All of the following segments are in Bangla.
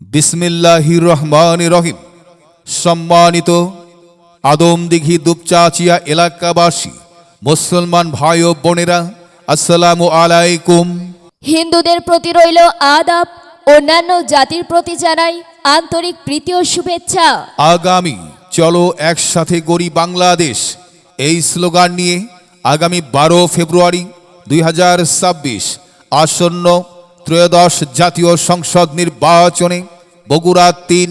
বিসমিল্লাহির রহমান রহিম। সম্মানিত আদমদিঘি দুপচাচিয়া এলাকাবাসী মুসলমান ভাই ও বোনেরা আসসালামু আলাইকুম। হিন্দুদের প্রতি রইল আদাব অন্যান্য জাতির প্রতি জানাই আন্তরিক প্রীতি ও শুভেচ্ছা। আগামী চলো একসাথে গড়ি বাংলাদেশ। এই স্লোগান নিয়ে আগামী বারো ফেব্রুয়ারি দুই হাজার ছাব্বিশ আসন্ন ত্রয়োদশ জাতীয় সংসদ নির্বাচনে বগুড়া তিন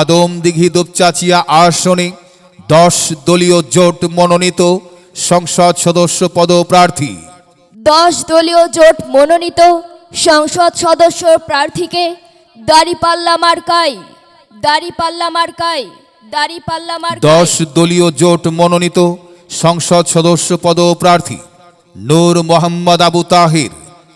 আদমদিঘি দুপচাচিয়া আসনে দশ দলীয় জোট মনোনীত সংসদ সদস্য পদপ্রার্থী। দশ দলীয় জোট মনোনীত সংসদ সদস্য প্রার্থীকে দাড়িপাল্লা মার্কাই দাড়িপাল্লা মার্কাই দাড়িপাল্লা মার্কাই দশ দলীয় জোট মনোনীত সংসদ সদস্য পদপ্রার্থী নূর মোহাম্মদ আবু তাহির।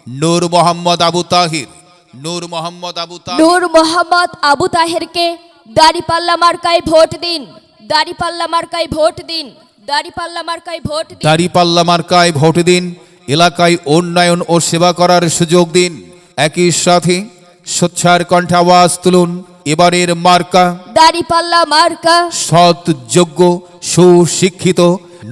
নূর মোহাম্মদ আবু তাহির। নূর মোহাম্মদ আবু তাহির। নূর মোহাম্মদ আবু তাহেরকে দাড়িপাল্লা মার্কায় ভোট দিন। দাড়িপাল্লা মার্কায় ভোট দিন। দাড়িপাল্লা মার্কায় ভোট দিন। দাঁড়িপাল্লা মার্কায় ভোট দিন। এলাকায় উন্নয়ন ও সেবা করার সুযোগ দিন। একই সাথে সোচ্ছার কণ্ঠে আওয়াজ তুলুন। এবারের মার্কা দাড়িপাল্লা মার্কা। সৎ যোগ্য সুশিক্ষিত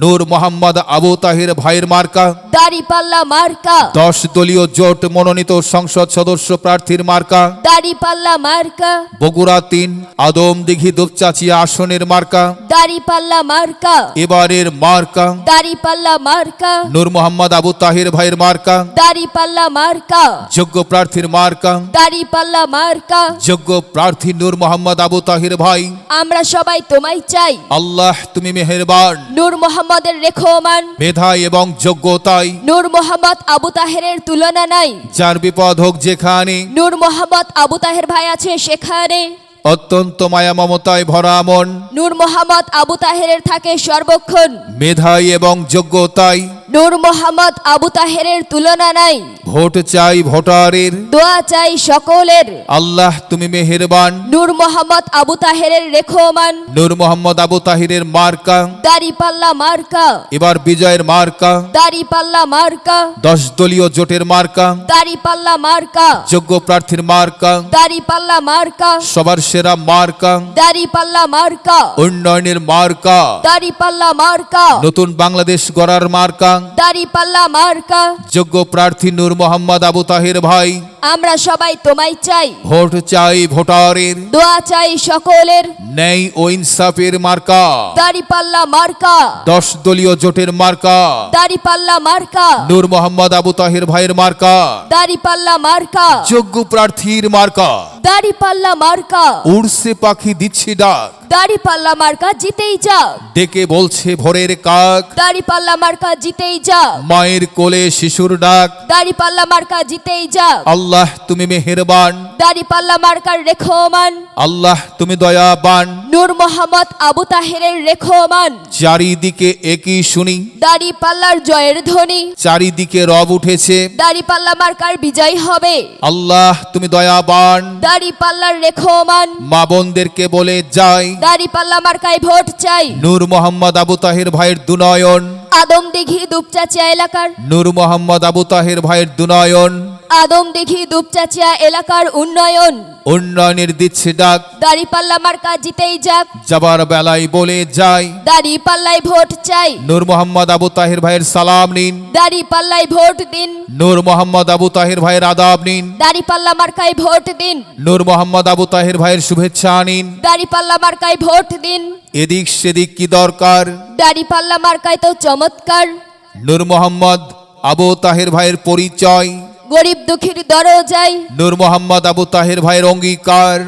নূর মোহাম্মদ আবু তাহির ভাইয়ের মার্কা। দাড়িপাল্লা মার্কা। দশ দলীয় জোট মনোনীত সংসদ সদস্য প্রার্থীর মার্কা। দাড়িপাল্লা মার্কা। বগুড়া তিন আদমদিঘি দুপচাচিয়া আসনের মার্কা। দাড়িপাল্লা মার্কা। এবারের মার্কা। দাড়িপাল্লা মার্কা। নূর মোহাম্মদ আবু তাহির ভাইয়ের মার্কা। দাড়িপাল্লা মার্কা। যোগ্য প্রার্থীর মার্কা। দাড়িপাল্লা মার্কা। যোগ্য প্রার্থী নূর মোহাম্মদ আবু তাহির ভাই। আমরা সবাই তোমায় চাই। আল্লাহ তুমি মেহেরবান। নূর মোহাম্মদের রেখমান। মেধায় এবং যোগ্যতায় নূর মোহাম্মদ আবু তাহেরের তুলনা নাই। যার বিপদ হোক যেখানে। নূর মোহাম্মদ আবু তাহের ভাই আছে সেখানে। অত্যন্ত মায়া মমতায় ভরা মন। নূর মোহাম্মদ আবু তাহের থাকে সর্বক্ষণ। মেধায় এবং যোগ্যতায় নূর মোহাম্মদ আবু তাহেরের তুলনা নাই। ভোট চাই ভোটারের। দোয়া চাই সকলের। আল্লাহ তুমি মেহেরবান। নূর মোহাম্মদ আবু তাহেরের রেখোমান। নূর মোহাম্মদ আবু তাহিরের মার্কা। দাড়িপাল্লা মার্কা। এবার বিজয়ের মার্কা। দাড়িপাল্লা মার্কা। দশ দলীয় জোটের মার্কা। দাড়িপাল্লা মার্কা। যোগ্য প্রার্থীর মার্কা। দাড়িপাল্লা মার্কা। সবার সেরা মার্কা। দাড়িপাল্লা মার্কা। উন্নয়নের মার্কা। দাড়িপাল্লা মার্কা। নতুন বাংলাদেশ গড়ার মার্কা। দাড়িপাল্লা মার্কা। যোগ্য প্রার্থী নূর মোহাম্মদ আবু তাহির ভাই। আমরা সবাই তোমায় চাই। ভোট চাই ভোটারের। দোয়া চাই সকলের। ন্যায় ও ইনসাফের মার্কা। দাড়িপাল্লা মার্কা। দশ দলীয় জোটের মার্কা। দাড়িপাল্লা মার্কা। নূর মোহাম্মদ আবু তাহির ভাইয়ের মার্কা। দাড়িপাল্লা মার্কা। যোগ্য প্রার্থীর মার্কা। দাড়িপাল্লা মার্কা। উড়ছে পাখি দিচ্ছে ডাক। দাড়িপাল্লা মার্কা জিতেই যাক। ডেকে বলছে ভোরের কাক। দাড়িপাল্লা মার্কা জিতেই যাক। মায়ের কোলে শিশুর ডাক। দাড়িপাল্লা মার্কা জিতেই যাক। আল্লাহ তুমি মেহেরবান। দাড়িপাল্লা মার্কার রেখোমান। আল্লাহ তুমি দয়াবান। নূর মোহাম্মদ আবু তাহেরের রেখোমান। চারিদিকে একই শুনি। দাড়িপাল্লার জয়ের ধ্বনি। চারিদিকে রব উঠেছে। দাড়িপাল্লা মার্কার বিজয় হবে। আল্লাহ তুমি দয়াবান। দাড়িপাল্লার রেখোমান। মা বোনদেরকে বলে যাই। দাড়িপাল্লা মার্কায় ভোট চাই। নূর মোহাম্মদ আবু তাহের ভাইয়ের দুনয়ন। আদম দিঘি দুপচাচিয়া এলাকার। নূর মোহাম্মদ আবু তাহের ভাইয়ের দুনয়ন। আদম দিঘি দুপচাচিয়া এলাকার উন্নয়ন। উন্নয়নের দিচ্ছে ডাক। দাড়িপাল্লা মার্কা জিতেই যাক। যাবার বেলায় বলে যাই। দাড়িপাল্লায় ভোট চাই। নূর মোহাম্মদ আবু তাহের ভাইয়ের সালাম নিন। দাড়ি দাড়িপাল্লায় ভোট দিন। নূর মোহাম্মদ আবু তাহের ভাইয়ের আদাব নিন। দাড়িপাল্লা মার্কায় ভোট দিন। নূর মোহাম্মদ আবু তাহের ভাইয়ের শুভেচ্ছা নিন। দাড়িপাল্লা মার্কায় ভোট দিন। এদিক সেদিক কি দরকার? দাড়িপাল্লা মার্কায় তো চমৎকার। নূর মোহাম্মদ আবু তাহের ভাইয়ের পরিচয়। গরিব দুঃখীর দরজায় নূর মোহাম্মদ আবু তাহের ভাইয়ের অঙ্গীকার।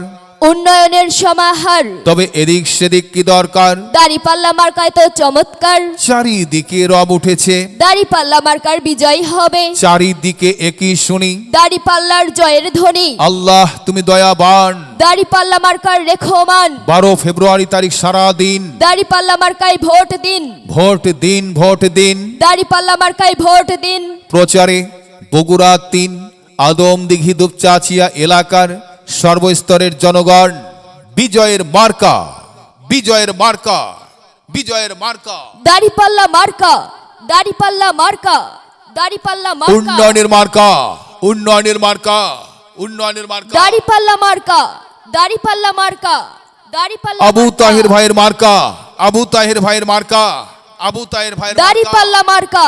উন্নয়নের সমাহার। তবে এদিক সেদিক কি দরকার? দাড়িপাল্লা মার্কায় তো চমৎকার। চারিদিকে রব উঠেছে। দাড়িপাল্লা মার্কার বিজয় হবে। চারিদিকে একই শুনি। দাড়িপাল্লার জয়ের ধ্বনি। আল্লাহ তুমি দয়াবান। দাড়িপাল্লা মার্কার রেখোমান। বারো ফেব্রুয়ারি তারিখ সারা দিন। দাড়িপাল্লা মার্কায় ভোট দিন। ভোট দিন ভোট দিন। দাড়িপাল্লা মার্কায় ভোট দিন। প্রচারে বগুড়া তিন আদম আদমদিঘি দুপচাচিয়া এলাকার সর্বস্তরের জনগণ বিজয়ের মার্কা বিজয়ের মার্কা বিজয়ের মার্কা দাড়িপাল্লা মার্কা দাড়িপাল্লা মার্কা দাড়িপাল্লা মার্কা উন্নয়নের মার্কা উন্নয়নের মার্কা উন্নয়নের মার্কা দাড়িপাল্লা মার্কা দাড়ি পাল্লা মার্কা দাড়ি পাল্লা আবু। তাহের ভাইয়ের মার্কা আবু তাহের ভাইয়ের মার্কা আবু তাহের ভাইয়ের দাড়ি মার্কা। পাল্লা মার্কা